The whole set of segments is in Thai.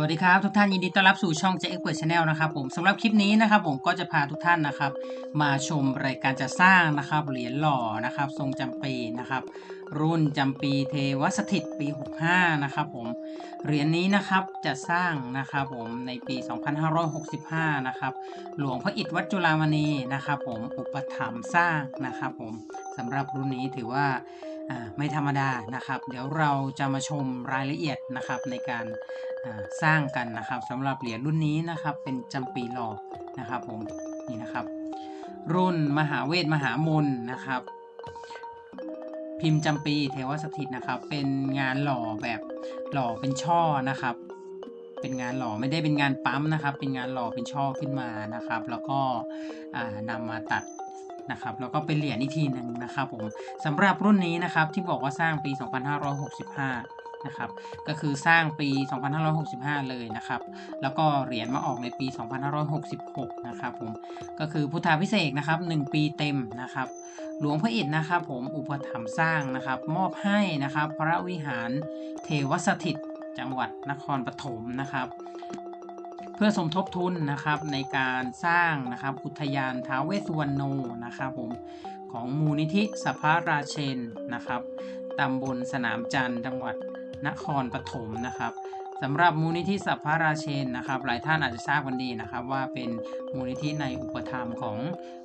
วัสดีครับ ทุกท่านยินดีต้อนรับสู่ช่อง j x p e r t Channel นะครับผมสำหรับคลิปนี้นะครับผมก็จะพาทุกท่านนะครับ มาชมรายการจะสร้างนะครับเหรียญหล่อนะครับทรงจำปีนะครับ รุ่นจำปีเทวสถิตปี 65 นะครับผมเหรียญนี้นะครับจะสร้างนะครับผมในปี 2565 นะครับหลวงพระอิฐวัดจุฬามณีนะครับผมอุปถัมภ์สร้างนะครับผมสำหรับรุ่นนี้ถือว่า ไม่ธรรมดานะครับ เดี๋ยวเราจะมาชมรายละเอียดนะครับในการสร้างกันนะครับสำหรับเหรียญรุ่นนี้นะครับเป็นจำปีหล่อนะครับผมนี่นะครับ รุ่นมหาเวทมหามนนะครับ พิมพ์จำปีเทวสถิตนะครับ เป็นงานหล่อแบบหล่อเป็นช่อนะครับ เป็นงานหล่อไม่ได้เป็นงานปั๊มนะครับ เป็นงานหล่อเป็นช่อขึ้นมานะครับ แล้วก็อ่านำมาตัด นะครับแล้วก็เป็นเหรียญอีกทีหนึ่งนะครับผมสำหรับรุ่นนี้นะครับที่บอกว่าสร้างปี 2565 นะครับก็คือสร้างปี 2565 เลยนะครับแล้วก็เหรียญมาออกในปี 2566 นะครับผมก็คือพุทธาพิเศษนะครับ 1 ปีเต็มนะครับหลวงพระอิฐนะครับผมอุปถัมภ์สร้างนะครับมอบให้นะครับพระวิหารเทวสถิตจังหวัดนครปฐมนะครับ เพื่อสมทบทุนนะครับในการสร้างนะครับอุทยานท้าวเวสสุวรรณโนนะครับผมของมูลนิธิสัพพราเชนนะครับตำบลสนามจันทร์จังหวัดนครปฐมนะครับสำหรับมูลนิธิสัพพราเชนนะครับ หลายท่านอาจจะทราบกันดีนะครับ ว่าเป็นมูลนิธิในอุปถัมภ์ของ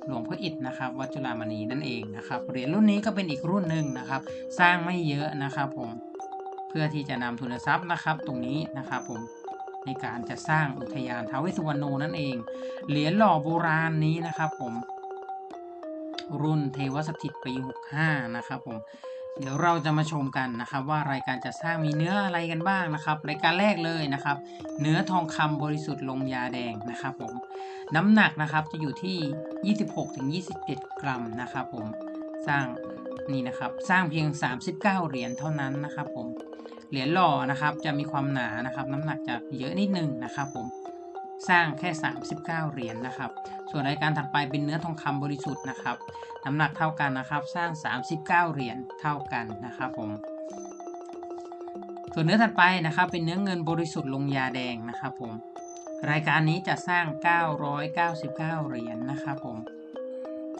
หลวงพ่ออิฐนะครับ วัดจุฬามณีนั่นเองนะครับเหรียญรุ่นนี้ก็เป็นอีกรุ่นหนึ่งนะครับ สร้างไม่เยอะนะครับผมเพื่อที่จะนำทุนทรัพย์นะครับ ตรงนี้นะครับผม ในการจะสร้างอุทยานท้าวเวสสุวรรณโนนั่นเอง เหรียญหล่อโบราณนี้นะครับผม รุ่นเทวสถิตปี 65 นะครับผม เดี๋ยวเราจะมาชมกันนะครับ ว่ารายการจะสร้างมีเนื้ออะไรกันบ้างนะครับ รายการแรกเลยนะครับ เนื้อทองคำบริสุทธิ์ลงยาแดงนะครับผม น้ำหนักนะครับจะอยู่ที่ 26-27 กรัมนะครับผม สร้างนี่นะครับ สร้างเพียง 39 เหรียญเท่านั้นนะครับผม เหรียญหล่อนะครับ จะมีความหนานะครับ น้ำหนักจะเยอะนิดนึงนะครับผมสร้างแค่ 39 เหรียญนะครับ ส่วนรายการถัดไปเป็นเนื้อทองคำบริสุทธิ์นะครับ น้ำหนักเท่ากันนะครับ สร้าง 39 เหรียญเท่ากันนะครับผม ส่วนเนื้อถัดไปนะครับ เป็นเนื้อเงินบริสุทธิ์ลงยาแดงนะครับผม รายการนี้จะสร้าง 999 เหรียญนะครับผม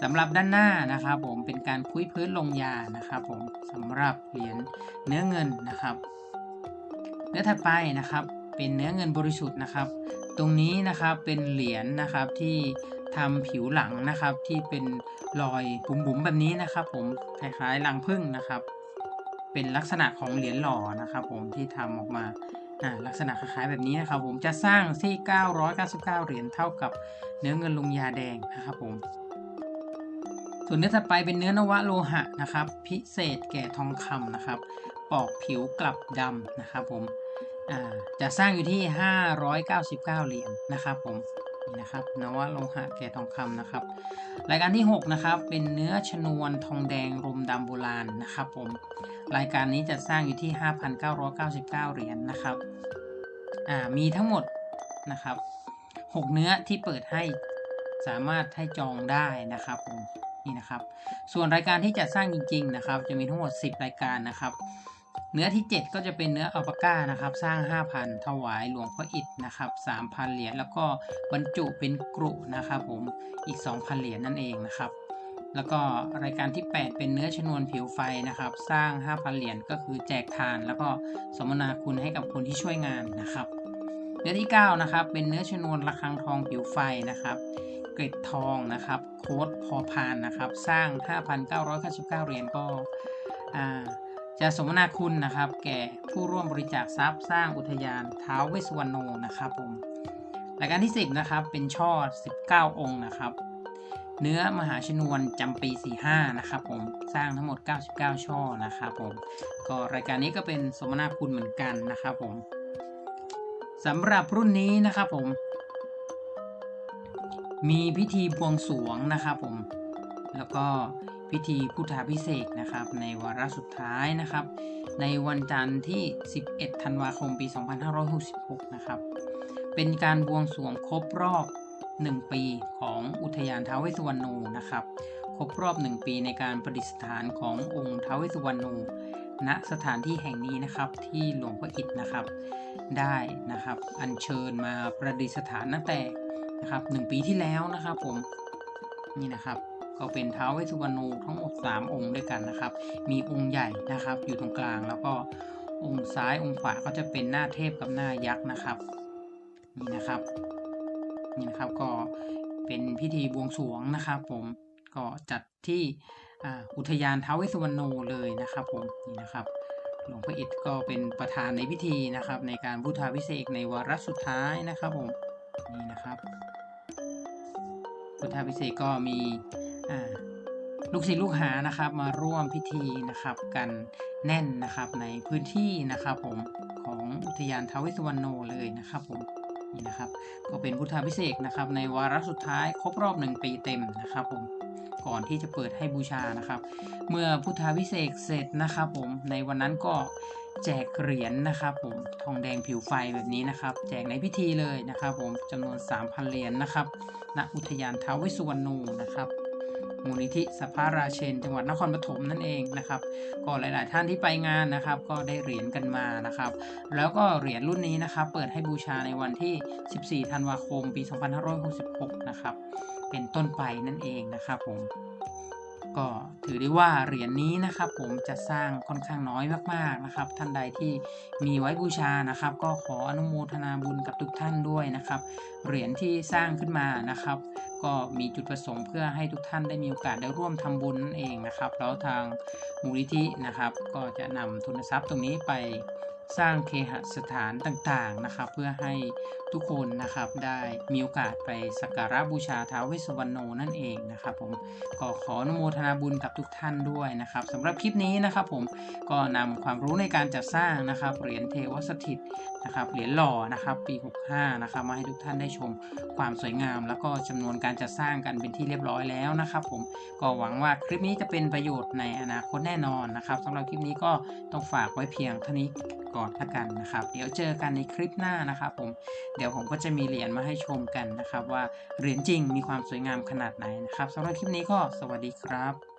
สำหรับด้านหน้านะครับผมเป็นการคุ้ยพื้นลงยานะครับผมสำหรับเหรียญเนื้อเงินนะครับ เนื้อถัดไปนะครับเป็นเนื้อเงินบริสุทธิ์นะครับ ตรงนี้นะครับเป็นเหรียญนะครับที่ทำผิวหลังนะครับที่เป็นรอยบุ๋มๆแบบนี้นะครับ ผมคล้ายๆรังผึ้งนะครับ เป็นลักษณะของเหรียญหล่อนะครับ ผมที่ทำออกมาอ่าลักษณะคล้ายๆแบบนี้นะครับ ผมจะสร้างที่ 999 เหรียญเท่ากับเนื้อเงินลงยาแดงนะครับผม ส่วนเนื้อถัดไปเป็นเนื้อนวะโลหะนะครับ พิเศษแก่ทองคำนะครับ ปอกผิวกลับดำนะครับผมจะสร้างอยู่ที่ 599 เหรียญนะครับผมนี่นะครับนวะโลหะแก่ทองคำนะครับ รายการที่ 6 นะครับ เป็นเนื้อชนวนทองแดงรมดำโบราณนะครับผมรายการนี้จะสร้างอยู่ที่ 5,999 เหรียญนะครับมีทั้งหมดนะครับ 6 เนื้อที่เปิดให้สามารถให้จองได้นะครับผม นี่นะครับ ส่วนรายการที่จะสร้างจริง ๆ นะครับ จะมีทั้งหมด 10 รายการนะครับ เนื้อที่ 7 ก็จะเป็นเนื้ออัลปาก้านะครับ สร้าง 5,000 ถวายหลวงพ่ออิฐนะครับ 3,000 เหรียญแล้วก็บรรจุเป็นกรุนะครับผมอีก 2,000 เหรียญนั่นเองนะครับแล้วก็รายการที่ 8 เป็นเนื้อชนวนผิวไฟนะครับ สร้าง 5,000 เหรียญก็คือแจกทาน แล้วก็สมนาคุณให้กับคนที่ช่วยงานนะครับ เนื้อที่ 9 นะครับ เป็นเนื้อชนวนระฆังทองผิวไฟนะครับ กร็ดทองนะครับ โค้ดพอพานนะครับ สร้าง 5,999 เหรียญก็จะสมนาคุณนะครับ แก่ผู้ร่วมบริจาคทรัพย์สร้างอุทยานท้าวเวสุวรรณโนนะครับผมรายการที่ 10 นะครับ เป็นช่อ 19 องค์นะครับ เนื้อมหาชนวนจำปี 45 นะครับผม สร้างทั้งหมด 99 ช่อนะครับผม ก็รายการนี้ก็เป็นสมนาคุณเหมือนกันนะครับผมสำหรับรุ่นนี้นะครับผม มีพิธีบวงสรวงนะครับผม แล้วก็พิธีพุทธาพิเศษนะครับ ในวาระสุดท้ายนะครับ ในวันจันทร์ที่ 11 ธันวาคมปี 2566 นะครับ เป็นการบวงสรวงครบรอบ 1 ปีของอุทยานท้าวเวสสุวรรณูนะครับ ครบรอบ 1 ปีในการประดิษฐานขององค์ท้าวเวสสุวรรณูณสถานที่แห่งนี้นะครับที่หลวงพ่ออิฐนะครับ ได้นะครับ อัญเชิญมาประดิษฐานตั้งแต่ นะครับหนึ่งปีที่แล้วนะครับผมนี่นะครับก็เป็นท้าวเวสสุวรรณูทั้งหมด 3 องค์ด้วยกันนะครับ มีองค์ใหญ่นะครับอยู่ตรงกลางแล้วก็องค์ซ้ายองค์ขวาก็จะเป็นหน้าเทพกับหน้ายักษ์นะครับนี่นะครับนี่นะครับก็เป็นพิธีบวงสรวงนะครับ ผมก็จัดที่อ,อุทยานท้าวเวสสุวรรณูเลยนะครับผมนี่นะครับหลวงพ่ออิฐก็เป็นประธานในพิธีนะครับ ในการพุทธาพิเศษในวาระสุดท้ายนะครับผม นี่นะครับ พุทธาพิเศษกก็มีลูกศิษย์ลูกหานะครับมาร่วมพิธีนะครับกันแน่นนะครับในพื้นที่นะครับผมของอุทยานทาวเวสสุวรรณเลยนะครับผมนี่นะครับ ก็เป็นพุทธาพิเศษนะครับในวาระสุดท้ายครบรอบหนึ่งปีเต็มนะครับผม ก่อนที่จะเปิดให้บูชานะครับ เมื่อพุทธาพิเศษเสร็จนะครับผมในวันนั้นก็แจกเหรียญนะครับผมทองแดงผิวไฟแบบนี้นะครับ แจกในพิธีเลยนะครับ ผมจำนวน 3,000 เหรียญนะครับณอุทยานท้าวเวสสุวรรณูนะครับมูลนิธิสัพพาราเชน จังหวัดนครปฐมนั่นเองนะครับ ก็หลาย ๆ ท่านที่ไปงานนะครับ ก็ได้เหรียญกันมานะครับ แล้วก็เหรียญรุ่นนี้นะครับ เปิดให้บูชาในวันที่ 14 ธันวาคม ปี 2566 นะครับ เป็นต้นไปนั่นเองนะครับผมก็ถือได้ว่าเหรียญนี้นะครับผมจะสร้างค่อนข้างน้อยมากๆนะครับ ท่านใดที่มีไว้บูชานะครับ ก็ขออนุโมทนาบุญกับทุกท่านด้วยนะครับ เหรียญที่สร้างขึ้นมานะครับ ก็มีจุดประสงค์เพื่อให้ทุกท่านได้มีโอกาสได้ร่วมทำบุญนั่นเองนะครับ แล้วทางมูลนิธินะครับ ก็จะนำทุนทรัพย์ตรงนี้ไปสร้างเคหสถานต่างๆนะครับ เพื่อให้ ทุกคนนะครับได้มีโอกาสไปสักการะบูชาท้าวเวสสุวรรณโนนั่นเองนะครับผมก็ขออนุโมทนาบุญกับทุกท่านด้วยนะครับสำหรับคลิปนี้นะครับผมก็นำความรู้ในการจัดสร้างนะครับเหรียญเทวสถิตนะครับเหรียญหล่อนะครับปี 65นะครับมาให้ทุกท่านได้ชมความสวยงาม แล้วก็จำนวนการจัดสร้างกันเป็นที่เรียบร้อยแล้วนะครับผมก็หวังว่าคลิปนี้จะเป็นประโยชน์ในอนาคตแน่นอนนะครับสำหรับคลิปนี้ก็ต้องฝากไว้เพียงเท่านี้ก่อนละกันนะครับ เดี๋ยวเจอกันในคลิปหน้านะครับผมเดี๋ยวดี๋ยวผมก็จะมีเหรียญมาให้ชมกันนะครับ ว่าเหรียญจริงมีความสวยงามขนาดไหนนะครับสำหรับคลิปนี้ก็สวัสดีครับ